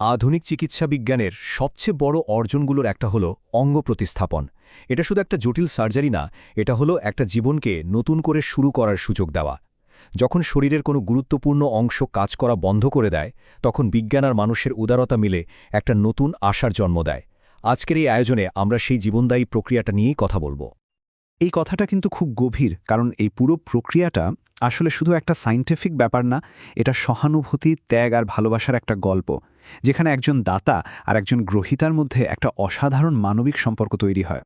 আধুনিক চিকিৎসা বিজ্ঞানের সবচেয়ে বড় অর্জনগুলোর একটা হলো অঙ্গ প্রতিস্থাপন। এটা শুধু একটা জটিল সার্জারি না, এটা হলো একটা জীবনকে নতুন করে শুরু করার সুযোগ দেওয়া। যখন শরীরের কোনো গুরুত্বপূর্ণ অংশ কাজ করা বন্ধ করে দেয়, তখন বিজ্ঞান আর মানুষের উদারতা মিলে একটা নতুন আশার জন্ম দেয়। আজকের এই আয়োজনে আমরা সেই জীবনদায়ী প্রক্রিয়াটা নিয়েই কথা বলব। এই কথাটা কিন্তু খুব গভীর, কারণ এই পুরো প্রক্রিয়াটা আসলে শুধু একটা সাইন্টিফিক ব্যাপার না, এটা সহানুভূতি, ত্যাগ আর ভালোবাসার একটা গল্প, যেখানে একজন দাতা আর একজন গ্রহিতার মধ্যে একটা অসাধারণ মানবিক সম্পর্ক তৈরি হয়।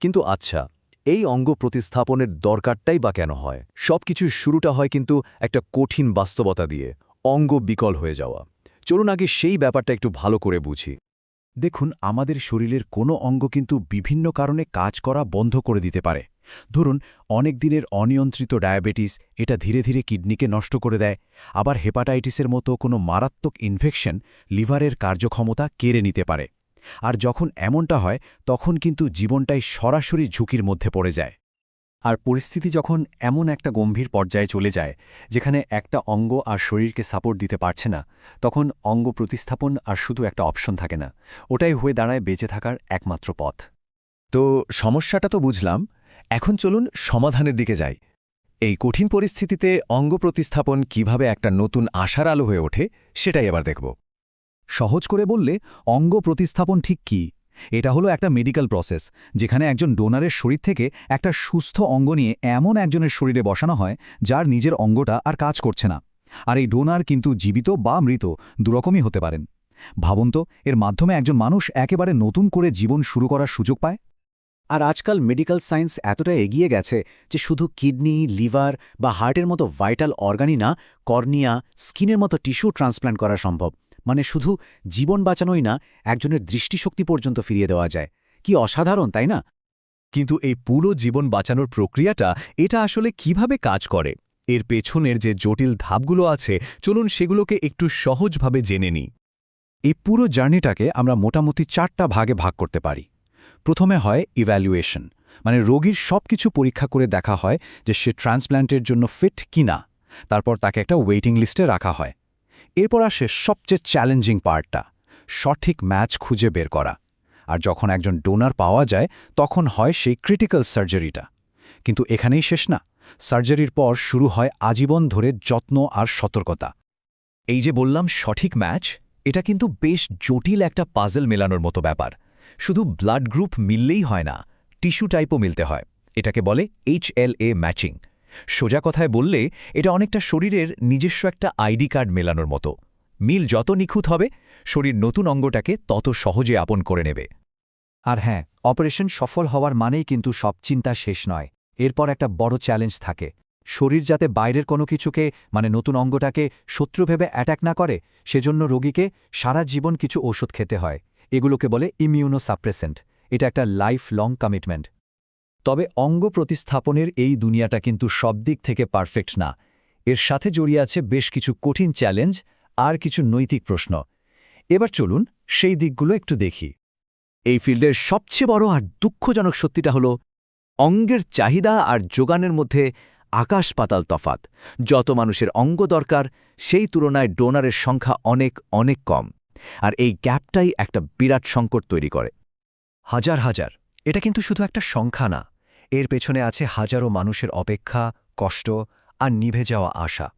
কিন্তু আচ্ছা এই অঙ্গ প্রতিস্থাপনের দরকারটাই বা কেন হয়? সবকিছুর শুরুটা হয় কিন্তু একটা কঠিন বাস্তবতা দিয়ে, অঙ্গ বিকল হয়ে যাওয়া। চলুন আগে সেই ব্যাপারটা একটু ভালো করে বুঝি। দেখুন, আমাদের শরীরের কোনো অঙ্গ কিন্তু বিভিন্ন কারণে কাজ করা বন্ধ করে দিতে পারে। ধরুন, অনেক দিনের অনিয়ন্ত্রিত ডায়াবেটিস এটা ধীরে ধীরে কিডনিকে নষ্ট করে দেয়। আবার হেপাটাইটিসের মতো কোনো মারাত্মক ইনফেকশন লিভারের কার্যক্ষমতা কেড়ে নিতে পারে। আর যখন এমনটা হয়, তখন কিন্তু জীবনটাই সরাসরি ঝুঁকির মধ্যে পড়ে যায়। আর পরিস্থিতি যখন এমন একটা গম্ভীর পর্যায়ে চলে যায়, যেখানে একটা অঙ্গ আর শরীরকে সাপোর্ট দিতে পারছে না, তখন অঙ্গ প্রতিস্থাপন আর শুধু একটা অপশন থাকে না, ওটাই হয়ে দাঁড়ায় বেঁচে থাকার একমাত্র পথ। তো সমস্যাটা তো বুঝলাম এখন চলুন সমাধানের দিকে যাই। এই কঠিন পরিস্থিতিতে অঙ্গ প্রতিস্থাপন কীভাবে একটা নতুন আশার আলো হয়ে ওঠে, সেটাই এবার দেখব। সহজ করে বললে, অঙ্গ প্রতিস্থাপন ঠিক কি? এটা হলো একটা মেডিকেল প্রসেস, যেখানে একজন ডোনারের শরীর থেকে একটা সুস্থ অঙ্গ নিয়ে এমন একজনের শরীরে বসানো হয়, যার নিজের অঙ্গটা আর কাজ করছে না। আর এই ডোনার কিন্তু জীবিত বা মৃত, দুরকমই হতে পারেন। ভাবুন তো, এর মাধ্যমে একজন মানুষ একেবারে নতুন করে জীবন শুরু করার সুযোগ পায়। আর আজকাল মেডিকেল সায়েন্স এতটা এগিয়ে গেছে যে শুধু কিডনি লিভার বা হার্টের মতো ভাইটাল অর্গানই না কর্নিয়া স্কিনের মতো টিস্যু ট্রান্সপ্ল্যান্ট করা সম্ভব। মানে শুধু জীবন বাঁচানোই না, একজনের দৃষ্টিশক্তি পর্যন্ত ফিরিয়ে দেওয়া যায়। কি অসাধারণ, তাই না? কিন্তু এই পুরো জীবন বাঁচানোর প্রক্রিয়াটা, এটা আসলে কীভাবে কাজ করে? এর পেছনের যে জটিল ধাপগুলো আছে, চলুন সেগুলোকে একটু সহজভাবে জেনে নিই। এই পুরো জার্নিটাকে আমরা মোটামুটি চারটা ভাগে ভাগ করতে পারি। প্রথমে হয় ইভ্যালুয়েশন মানে রোগীর সব কিছু পরীক্ষা করে দেখা হয় যে সে ট্রান্সপ্ল্যান্টের জন্য ফিট কি না তারপর তাকে একটা ওয়েটিং লিস্টে রাখা হয়। এরপর আসে সবচেয়ে চ্যালেঞ্জিং পার্টটা সঠিক ম্যাচ খুঁজে বের করা। আর যখন একজন ডোনার পাওয়া যায়, তখন হয় সেই ক্রিটিক্যাল সার্জারিটা কিন্তু এখানেই শেষ না সার্জারির পর শুরু হয় আজীবন ধরে যত্ন আর সতর্কতা। এই যে বললাম সঠিক ম্যাচ এটা কিন্তু বেশ জটিল একটা পাজল মেলানোর মতো ব্যাপার। শুধু ব্লাড গ্রুপ মিললেই হয় না টিস্যু টাইপও মিলতে হয়। এটাকে বলে এইচএলএ ম্যাচিং সোজা কথায় বললে, এটা অনেকটা শরীরের নিজস্ব একটা আইডি কার্ড মেলানোর মতো। মিল যত নিখুঁত হবে, শরীর নতুন অঙ্গটাকে তত সহজে আপন করে নেবে। আর হ্যাঁ অপারেশন সফল হওয়ার মানেই কিন্তু সব চিন্তা শেষ নয়। এরপর একটা বড় চ্যালেঞ্জ থাকে। শরীর যাতে বাইরের কোনো কিছুকে মানে নতুন অঙ্গটাকে শত্রু ভেবে অ্যাট্যাক না করে, সেজন্য রোগীকে সারা জীবন কিছু ওষুধ খেতে হয়। এগুলোকে বলে ইমিউনো সাপ্রেসেন্ট এটা একটা লাইফ লং কমিটমেন্ট তবে অঙ্গ প্রতিস্থাপনের এই দুনিয়াটা কিন্তু সব দিক থেকে পারফেক্ট না। এর সাথে জড়িয়ে আছে বেশ কিছু কঠিন চ্যালেঞ্জ আর কিছু নৈতিক প্রশ্ন। এবার চলুন সেই দিকগুলো একটু দেখি। এই ফিল্ডের সবচেয়ে বড় আর দুঃখজনক সত্যিটা হল, অঙ্গের চাহিদা আর যোগানের মধ্যে আকাশ পাতাল তফাত যত মানুষের অঙ্গ দরকার, সেই তুলনায় ডোনারের সংখ্যা অনেক অনেক কম। আর এই গ্যাপটাই একটা বিরাট সংকট তৈরি করে। হাজার হাজার, এটা কিন্তু শুধু একটা সংখ্যা না, এর পেছনে আছে হাজারো মানুষের অপেক্ষা, কষ্ট আর নিভে যাওয়া আশা।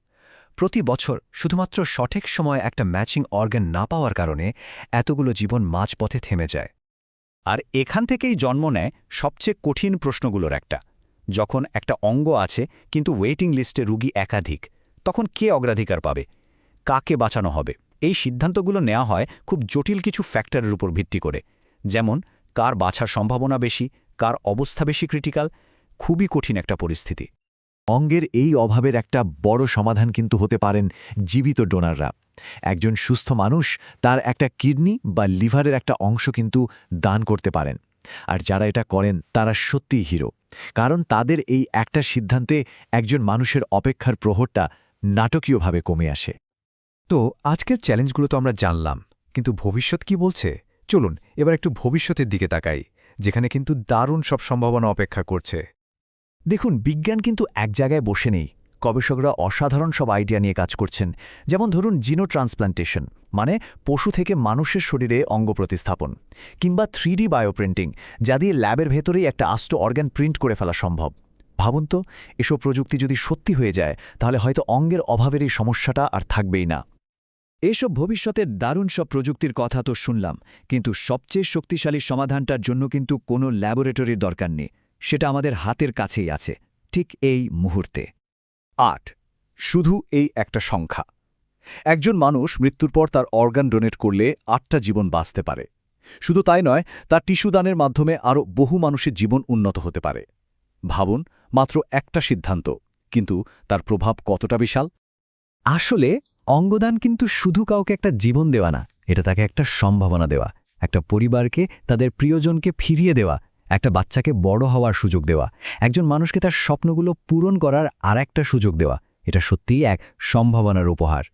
প্রতি বছর শুধুমাত্র সঠিক সময়ে একটা ম্যাচিং অর্গান না পাওয়ার কারণে এতগুলো জীবন মাঝপথে থেমে যায়। আর এখান থেকেই জন্ম নেয় সবচেয়ে কঠিন প্রশ্নগুলোর একটা। যখন একটা অঙ্গ আছে কিন্তু ওয়েটিং লিস্টে রুগী একাধিক, তখন কে অগ্রাধিকার পাবে? কাকে বাঁচানো হবে? এই সিদ্ধান্তগুলো নেওয়া হয় খুব জটিল কিছু ফ্যাক্টরের উপর ভিত্তি করে। যেমন, কার বাছার সম্ভাবনা বেশি, কার অবস্থা বেশি ক্রিটিক্যাল খুবই কঠিন একটা পরিস্থিতি। অঙ্গের এই অভাবের একটা বড় সমাধান কিন্তু হতে পারেন জীবিত ডোনাররা। একজন সুস্থ মানুষ তার একটা কিডনি বা লিভারের একটা অংশ কিন্তু দান করতে পারেন। আর যারা এটা করেন, তারা সত্যিই হিরো। কারণ তাদের এই একটা সিদ্ধান্তে একজন মানুষের অপেক্ষার প্রহরটা নাটকীয়ভাবে কমে আসে। তো আজকের চ্যালেঞ্জগুলো তো আমরা জানলাম, কিন্তু ভবিষ্যৎ কি বলছে? চলুন, এবার একটু ভবিষ্যতের দিকে তাকাই, যেখানে কিন্তু দারুণ সব সম্ভাবনা অপেক্ষা করছে। দেখুন, বিজ্ঞান কিন্তু এক জায়গায় বসে নেই। গবেষকরা অসাধারণ সব আইডিয়া নিয়ে কাজ করছেন। যেমন ধরুন জিনো ট্রান্সপ্লান্টেশন মানে পশু থেকে মানুষের শরীরে অঙ্গ প্রতিস্থাপন, কিংবা থ্রি ডি বায়োপ্রিন্টিং, যা দিয়ে ল্যাবের ভেতরেই একটা আস্ত অর্গান প্রিন্ট করে ফেলা সম্ভব। ভাবুন তো, এসব প্রযুক্তি যদি সত্যি হয়ে যায়, তাহলে হয়তো অঙ্গের অভাবের এই সমস্যাটা আর থাকবেই না। এসব ভবিষ্যতের দারুণ সব প্রযুক্তির কথা তো শুনলাম, কিন্তু সবচেয়ে শক্তিশালী সমাধানটার জন্য কিন্তু কোনো ল্যাবরেটরির দরকার নেই, সেটা আমাদের হাতের কাছেই আছে, ঠিক এই মুহূর্তে। আট, শুধু এই একটা সংখ্যা। একজন মানুষ মৃত্যুর পর তার অর্গান ডোনেট করলে আটটা জীবন বাঁচতে পারে। শুধু তাই নয়, তার টিস্যু দানের মাধ্যমে আরও বহু মানুষের জীবন উন্নত হতে পারে। ভাবুন, মাত্র একটা সিদ্ধান্ত, কিন্তু তার প্রভাব কতটা বিশাল? আসলে অঙ্গদান কিন্তু শুধু কাউকে একটা জীবন দেওয়া না, এটা তাকে একটা সম্ভাবনা দেওয়া, একটা পরিবারকে, তাদের প্রিয়জনকে ফিরিয়ে দেওয়া, একটা বাচ্চাকে বড় হওয়ার সুযোগ দেওয়া, একজন মানুষকে তার স্বপ্নগুলো পূরণ করার আর একটা সুযোগ দেওয়া, এটা সত্যিই এক সম্ভাবনার উপহার।